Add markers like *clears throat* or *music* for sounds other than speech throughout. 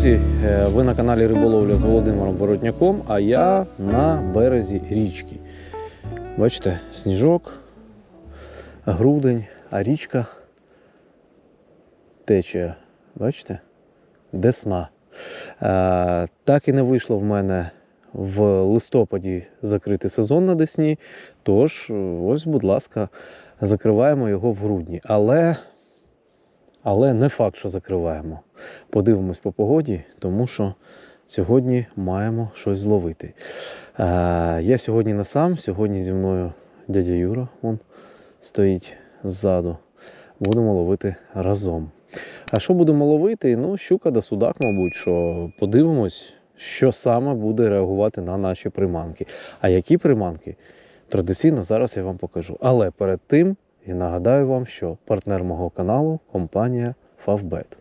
Друзі! Е, Ви на каналі Риболовля з Володимиром Боротняком, а я на березі річки. Бачите, сніжок, грудень, а річка тече. Бачите? Десна. Е, Так і не вийшло в мене в листопаді закрити сезон на Десні. Тож, ось, будь ласка, закриваємо його в грудні. Але, але не факт, що закриваємо. Подивимось по погоді, тому що сьогодні маємо щось зловити. Е, я сьогодні не сам, сьогодні зі мною дядя Юра он стоїть ззаду. Будемо ловити разом. А що будемо ловити? Ну, щука да судак, мабуть, що подивимось, що саме буде реагувати на наші приманки. А які приманки? Традиційно зараз я вам покажу. Але перед тим я нагадаю вам, що партнер мого каналу компанія Favbet.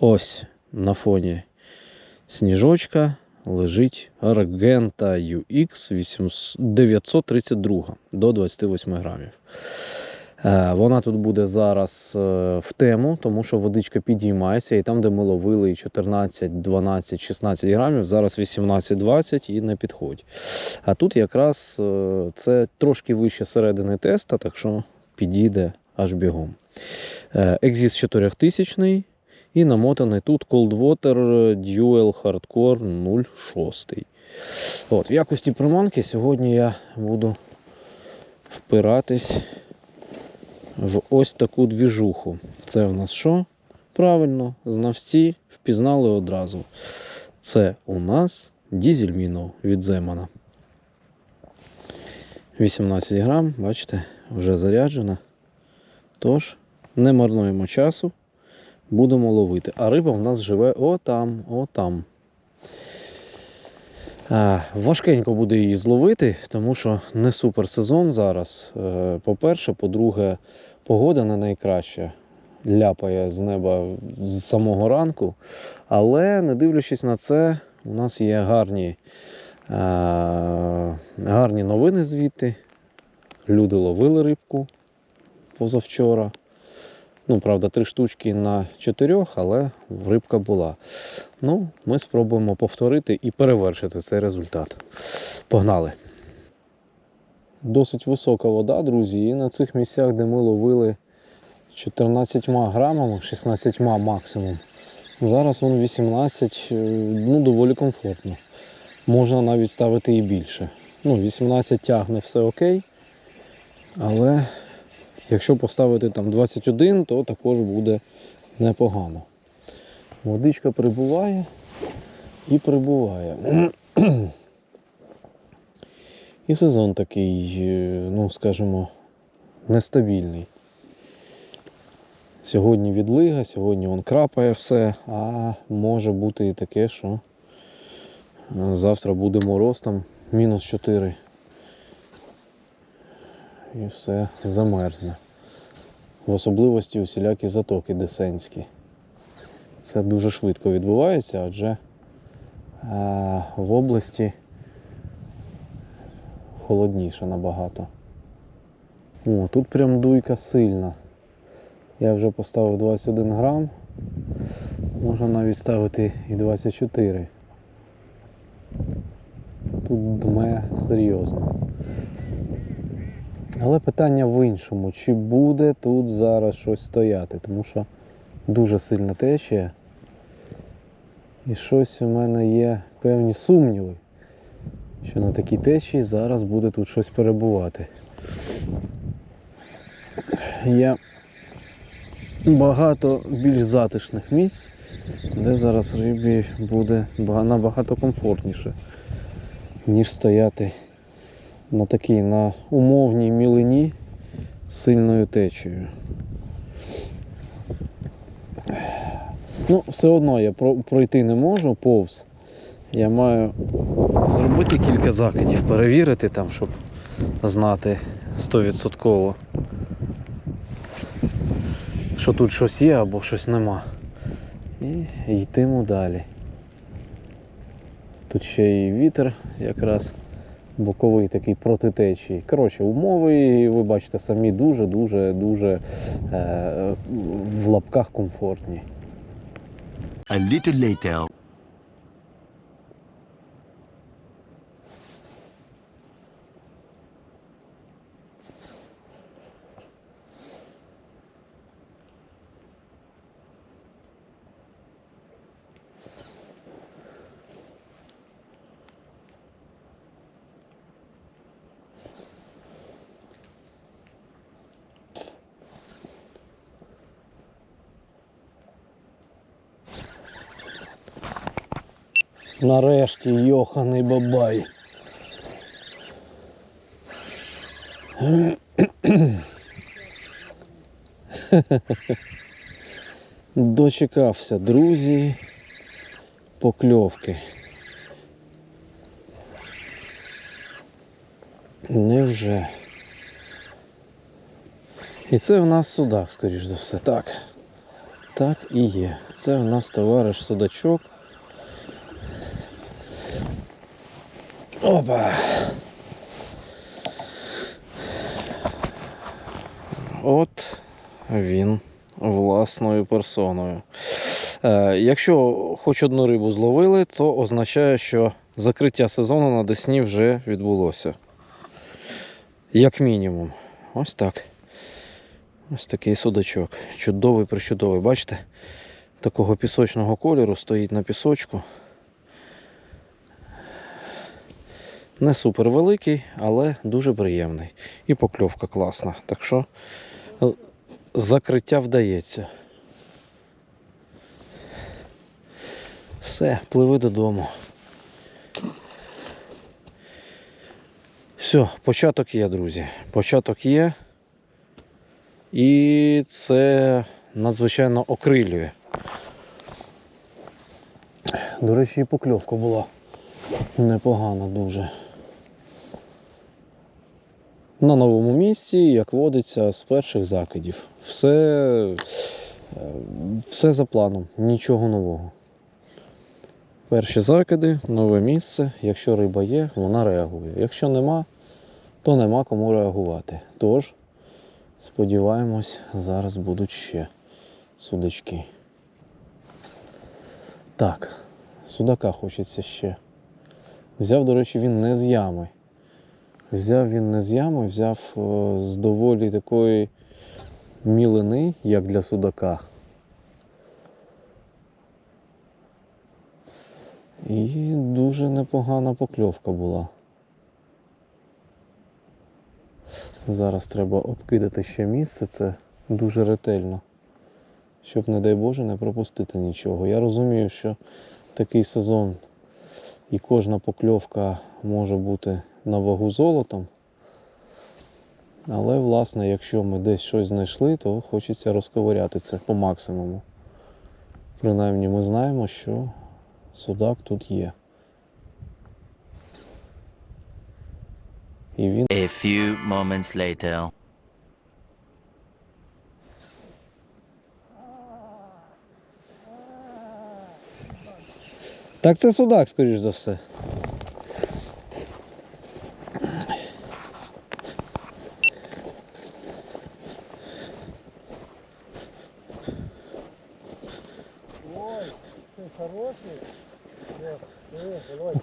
Ось на фоні сніжочка лежить Argenta UX 800 932 до 28 грамів. Е, Вона тут буде зараз е, в тему, тому що водичка підіймається, і там, де ми ловили 14, 12, 16 грамів, зараз 18-20 і на підході. А тут якраз е, це трошки вище середини теста, так що підійде аж бігом. Е, 4000 і намотаний тут Cold Water Dual Hardcore 06. От, в якості приманки сьогодні я буду впиратись в ось таку двіжуху. Це в нас що? Правильно, знавці впізнали одразу. Це у нас дізель мінов від Земана. 18 грам, бачите, вже заряджена. Тож, не марнуємо часу, будемо ловити. А риба в нас живе отам, отам. Важкенько буде її зловити, тому що не супер сезон зараз. Е, По-перше, по-друге, погода не найкраща. Ляпає з неба з самого ранку. Але не дивлячись на це, у нас є гарні, гарні новини звідти. Люди ловили рибку позавчора. Ну, правда, три штучки на чотирьох, але рибка була. Ну, ми спробуємо повторити і перевершити цей результат. Погнали! Досить висока вода, друзі, і на цих місцях, де ми ловили 14 грамами, 16 максимум. Зараз вон 18, е, ну, доволі комфортно. Можна навіть ставити і більше. Ну, 18 тягне все окей. Але якщо поставити там 21, то також буде непогано. Водичка прибуває і прибуває. І сезон такий, е, ну скажімо, нестабільний. Сьогодні відлига, сьогодні він крапає все, а може бути і таке, що завтра буде мороз там мінус 4. І все замерзне. В особливості усілякі затоки десентські. Це дуже швидко відбувається, адже е, в області холодніше набагато. О, тут прям дуйка сильна. Я вже поставив 21 грам. Можна навіть ставити і 24. Тут дме серйозно. Але питання в іншому, чи буде тут зараз щось стояти, тому що дуже сильна течія. І щось у мене є певні сумніви, що на такій течії зараз буде тут щось перебувати. Є багато більш затишних місць, де зараз рибі буде набагато комфортніше, ніж стояти на такій на умовній мілині з сильною течією. Ну, все одно я пройти не можу повз. Я маю зробити кілька закидів, перевірити там, щоб знати 100%, що тут щось є або щось нема. І йтиму далі. Тут ще і вітер якраз боковий такий протитечій. Коротше, умови, ви бачите, самі дуже-дуже дуже е, в лапках комфортні. A little later. Нарешті йоханий бабай. Дочекався, друзі, покльовки. Невже? І це в нас судак, скоріш за все. Так. Так і є. Це в нас товариш судачок. Опа. От він власною персоною. Е, якщо хоч одну рибу зловили, то означає, що закриття сезону на Десні вже відбулося. Як мінімум. Ось так. Ось такий судачок. Чудовий причудовий. Бачите? Такого пісочного кольору стоїть на пісочку. Не супер великий, але дуже приємний. І покльовка класна. Так що е, закриття вдається. Все, пливи додому. Все, початок є, друзі. Початок є. І це надзвичайно окрилює. До речі, і покльовка була непогана дуже. На новому місці, як водиться, з перших закидів. Все, е, все за планом, нічого нового. Перші закиди, нове місце. Якщо риба є, вона реагує. Якщо нема, то нема кому реагувати. Тож, сподіваємось, зараз будуть ще судачки. Так, судака хочеться ще. Взяв, до речі, він не з ями. Взяв він не з ями, взяв е, з доволі такої мілини, як для судака. І дуже непогана покльовка була. Зараз треба обкидати ще місце, це дуже ретельно, щоб, не дай Боже, не пропустити нічого. Я розумію, що такий сезон і кожна покльовка може бути на вагу золотом. Але, власне, якщо ми десь щось знайшли, то хочеться розковиряти це по максимуму. Принаймні ми знаємо, що судак тут є. І він A few moments later. Так це судак, скоріш за все.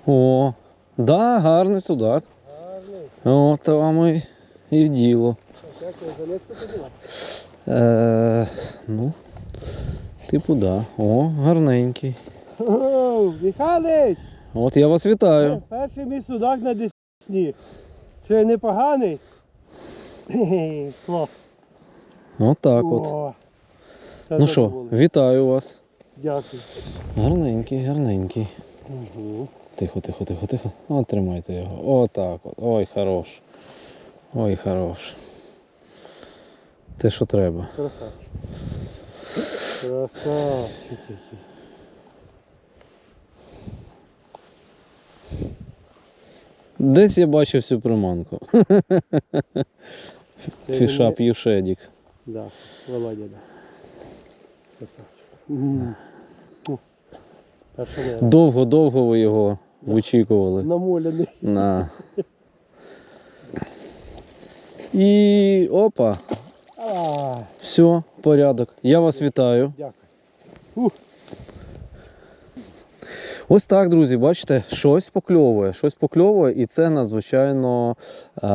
О, да, гарний судак. О, там і, і діло. Е, ну, типу, да. О, гарненький. О, Михайлович, От я вас вітаю. перший мій судак на Десні. Що я непоганий? *laughs* Клас. От. О, це Ну що, вітаю вас. Дякую. Гарненький, гарненький. Угу. Тихо, тихо, тихо, тихо. От тримайте його. Отак от. Ой, хорош. Ой, хорош. Те, що треба. Красавчик. Красавчик який. Десь я бачив цю приманку. Це Фіша він п'юшедік. не- Да, Володя, да. Красавчик. Довго-довго ви його вичікували. намоляний. На. І опа, А, все, порядок. Я вас вітаю. дякую. Ось так, друзі, бачите, щось покльовує, щось покльовує, і це надзвичайно е,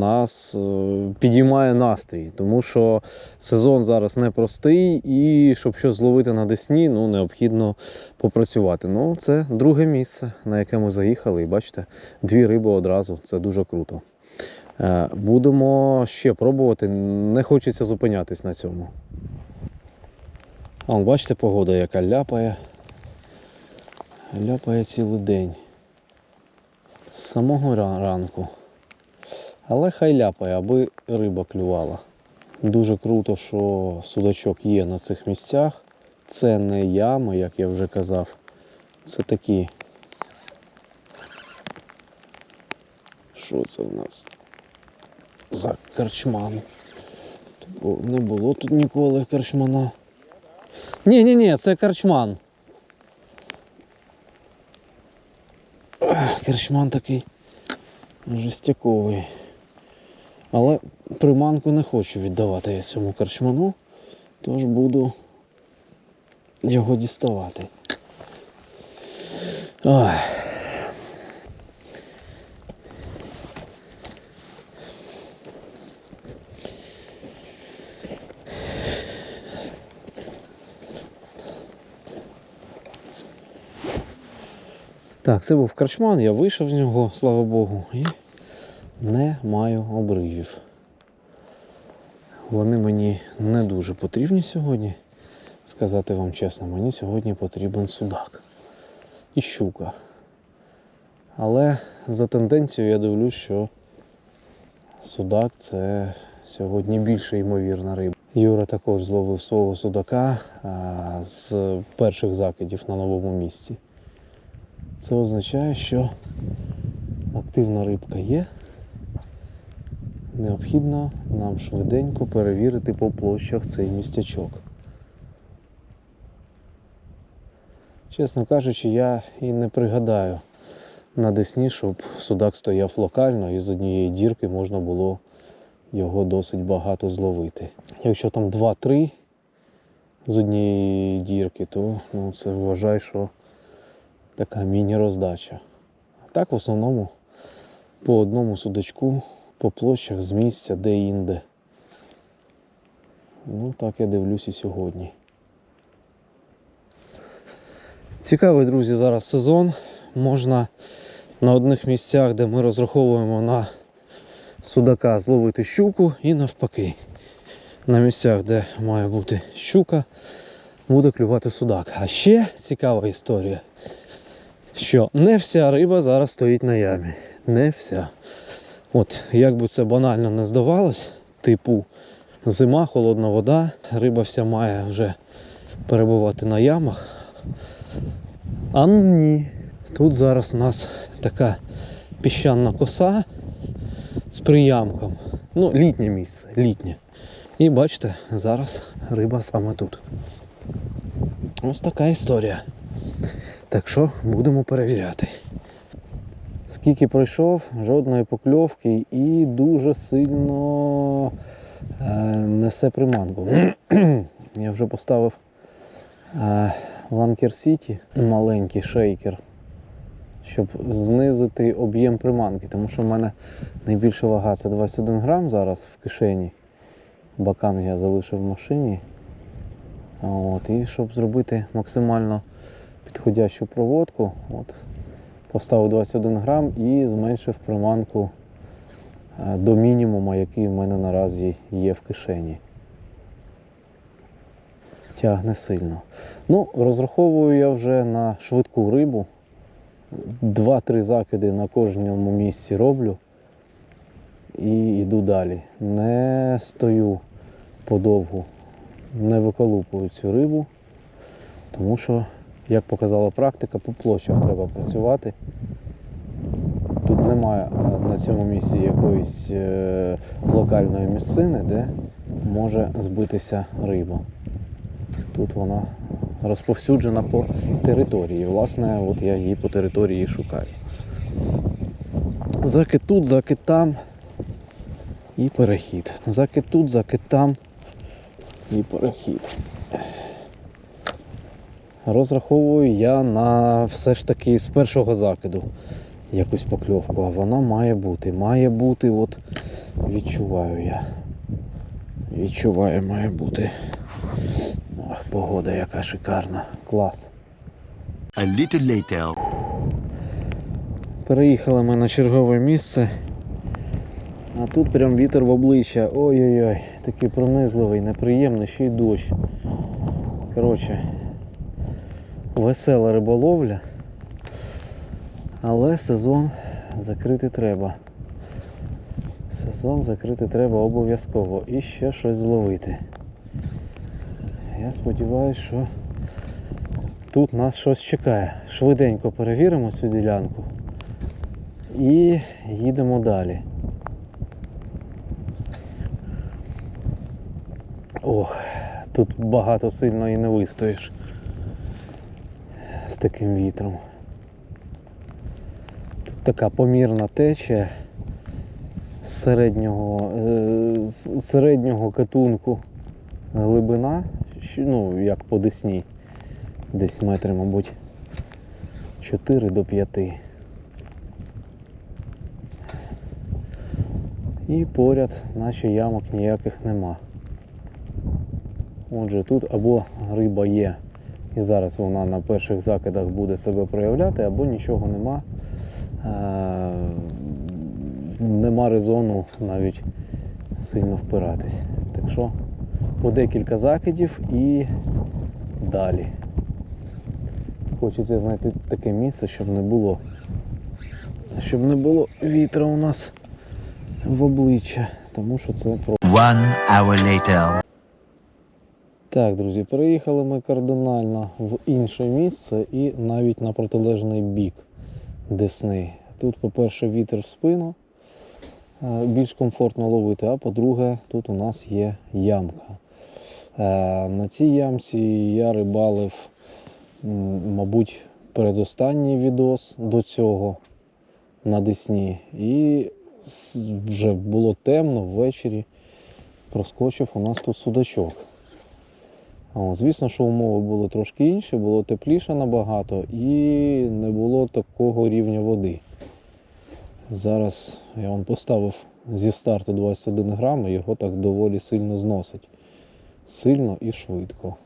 нас е, підіймає настрій, тому що сезон зараз непростий, і щоб щось зловити на Десні, ну, необхідно попрацювати. Ну, це друге місце, на яке ми заїхали, і бачите, дві риби одразу. Це дуже круто. Е, будемо ще пробувати, не хочеться зупинятись на цьому. А, бачите, погода, яка ляпає. Ляпає цілий день. З самого ранку. Але хай ляпає, аби риба клювала. Дуже круто, що судачок є на цих місцях. Це не ями, як я вже казав. Це такі. Що це в нас? За карчман. Не було тут ніколи карчмана. Ні, ні, це карчман. Ах, Керчман такий жестяковий. Але приманку не хочу віддавати я цьому карчману, тож буду його діставати. Ой. Так, це був карчман, я вийшов з нього, слава Богу, і не маю обривів. Вони мені не дуже потрібні сьогодні. Сказати вам чесно, мені сьогодні потрібен судак і щука. Але за тенденцією я дивлюсь, що судак це сьогодні більше ймовірна риба. Юра також зловив свого судака з перших закидів на новому місці. Це означає, що активна рибка є. Необхідно нам швиденько перевірити по площах цей містячок. Чесно кажучи, я і не пригадаю на Десні, щоб судак стояв локально і з однієї дірки можна було його досить багато зловити. Якщо там 2-3 з однієї дірки, то ну, це вважай, що така міні-роздача. Так в основному по одному судачку, по площах з місця де-інде. Ну, так я дивлюсь і сьогодні. Цікавий, друзі, зараз сезон. Можна на одних місцях, де ми розраховуємо на судака, зловити щуку і навпаки. На місцях, де має бути щука, буде клювати судак. А ще цікава історія що не вся риба зараз стоїть на ямі. Не вся. От, як би це банально не здавалось, типу зима, холодна вода, риба вся має вже перебувати на ямах. А ну ні. Тут зараз у нас така піщана коса з приямком. Ну, літнє місце, літнє. І бачите, зараз риба саме тут. Ось така історія. Так що будемо перевіряти. Скільки пройшов, жодної покльовки і дуже сильно е, несе приманку. *clears throat* Я вже поставив е, Ланкер Сіті, маленький шейкер, щоб знизити об'єм приманки, тому що в мене найбільша вага це 21 грам зараз в кишені. Бакан я залишив в машині. От, і щоб зробити максимально підходящу проводку, от, поставив 21 грам і зменшив приманку е, до мінімуму, який в мене наразі є в кишені. Тягне сильно. Ну, розраховую я вже на швидку рибу. Два-три закиди на кожному місці роблю і йду далі. Не стою подовгу, не виколупую цю рибу, тому що як показала практика, по площах треба працювати. Тут немає на цьому місці якоїсь е, локальної місцини, де може збитися риба. Тут вона розповсюджена по території. Власне, от я її по території шукаю. Закид тут, закид там і перехід. Закид тут, закид там і перехід. Розраховую я на все ж таки з першого закиду якусь покльовку, а вона має бути. Має бути, от відчуваю я. Відчуваю, має бути. Ах, погода яка шикарна. Клас. A little later. Переїхали ми на чергове місце. А тут прям вітер в обличчя. Ой-ой-ой, такий пронизливий, неприємний, ще й дощ. Коротше, весела риболовля. Але сезон закрити треба. Сезон закрити треба обов'язково. І ще щось зловити. Я сподіваюся, що тут нас щось чекає. Швиденько перевіримо цю ділянку. І їдемо далі. Ох, тут багато сильно і не вистоїш таким вітром. Тут така помірна течія середнього, е, середнього катунку глибина, ну, як по десні, десь метри, мабуть, 4 до 5. І поряд, наче ямок ніяких нема. Отже, тут або риба є, і зараз вона на перших закидах буде себе проявляти, або нічого нема. Е, нема резону навіть сильно впиратись. Так що по декілька закидів і далі. Хочеться знайти таке місце, щоб не було. Щоб не було вітра у нас в обличчя, тому що це про. One hour later. Так, друзі, переїхали ми кардинально в інше місце і навіть на протилежний бік Десни. Тут, по-перше, вітер в спину, е, більш комфортно ловити, а по-друге, тут у нас є ямка. Е, На цій ямці я рибалив, мабуть, передостанній відос до цього на Десні. І вже було темно ввечері. Проскочив у нас тут судачок. О, звісно, що умови були трошки інші, було тепліше набагато і не було такого рівня води. Зараз я вам поставив зі старту 21 грам, і його так доволі сильно зносить. Сильно і швидко.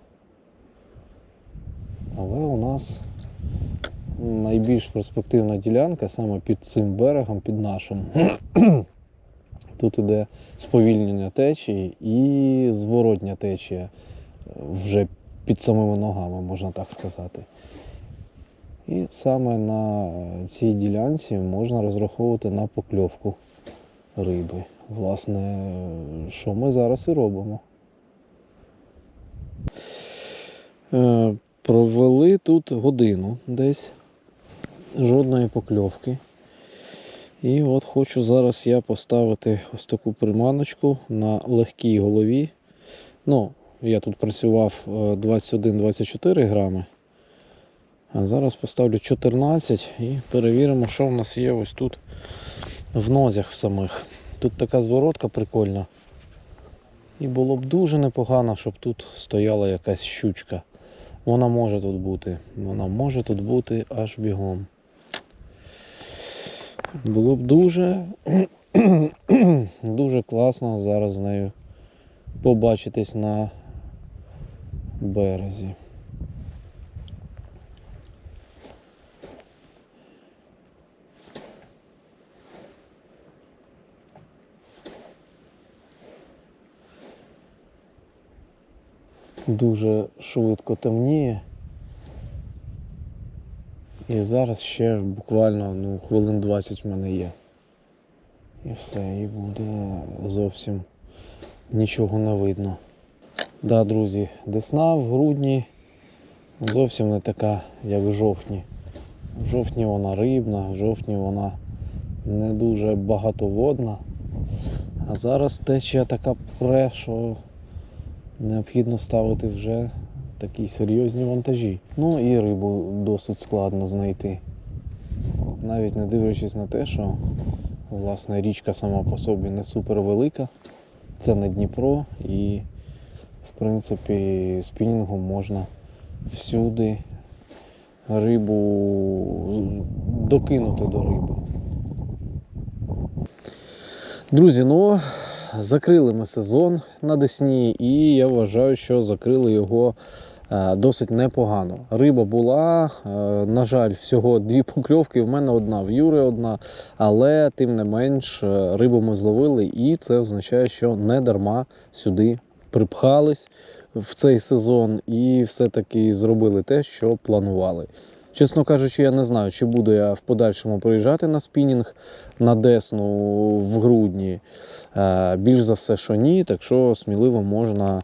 Але у нас найбільш перспективна ділянка саме під цим берегом, під нашим. Тут іде сповільнення течії і зворотня течія вже під самими ногами, можна так сказати. І саме на цій ділянці можна розраховувати на покльовку риби. Власне, що ми зараз і робимо. Е, Провели тут годину десь, жодної покльовки. І от хочу зараз я поставити ось таку приманочку на легкій голові. Ну, я тут працював е, 21-24 грами. А зараз поставлю 14 і перевіримо, що в нас є ось тут в нозях в самих. Тут така зворотка прикольна. І було б дуже непогано, щоб тут стояла якась щучка. Вона може тут бути. Вона може тут бути аж бігом. Було б дуже, *clears throat* дуже класно зараз з нею побачитись на березі. Дуже швидко темніє. І зараз ще буквально ну, хвилин 20 в мене є. І все, і буде зовсім нічого не видно. Да, друзі, десна в грудні зовсім не така, як в жовтні. В жовтні вона рибна, в жовтні вона не дуже багатоводна. А зараз течія така пре, що необхідно ставити вже такі серйозні вантажі. Ну і рибу досить складно знайти. Навіть не дивлячись на те, що власне річка сама по собі не супер велика. Це не Дніпро і в принципі спінінгом можна всюди рибу докинути до риби. Друзі, ну закрили ми сезон на Десні, і я вважаю, що закрили його е, досить непогано. Риба була, е, на жаль, всього дві *laughs* покльовки. В мене одна, в Юри одна, але тим не менш е, рибу ми зловили, і це означає, що не дарма сюди припхались в цей сезон і все-таки зробили те, що планували. Чесно кажучи, я не знаю, чи буду я в подальшому приїжджати на спінінг на Десну в грудні. Е, Більш за все, що ні, так що сміливо можна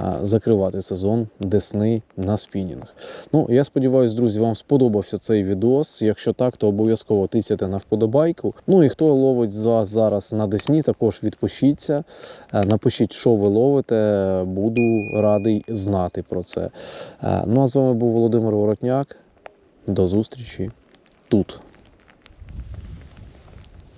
е, закривати сезон Десни на спінінг. Ну, я сподіваюся, друзі, вам сподобався цей відос. Якщо так, то обов'язково тисяйте на вподобайку. Ну і хто ловить з вас зараз на Десні, також відпишіться. Е, Напишіть, що ви ловите. Буду радий знати про це. Ну а з вами був Володимир Воротняк. До зустрічі тут.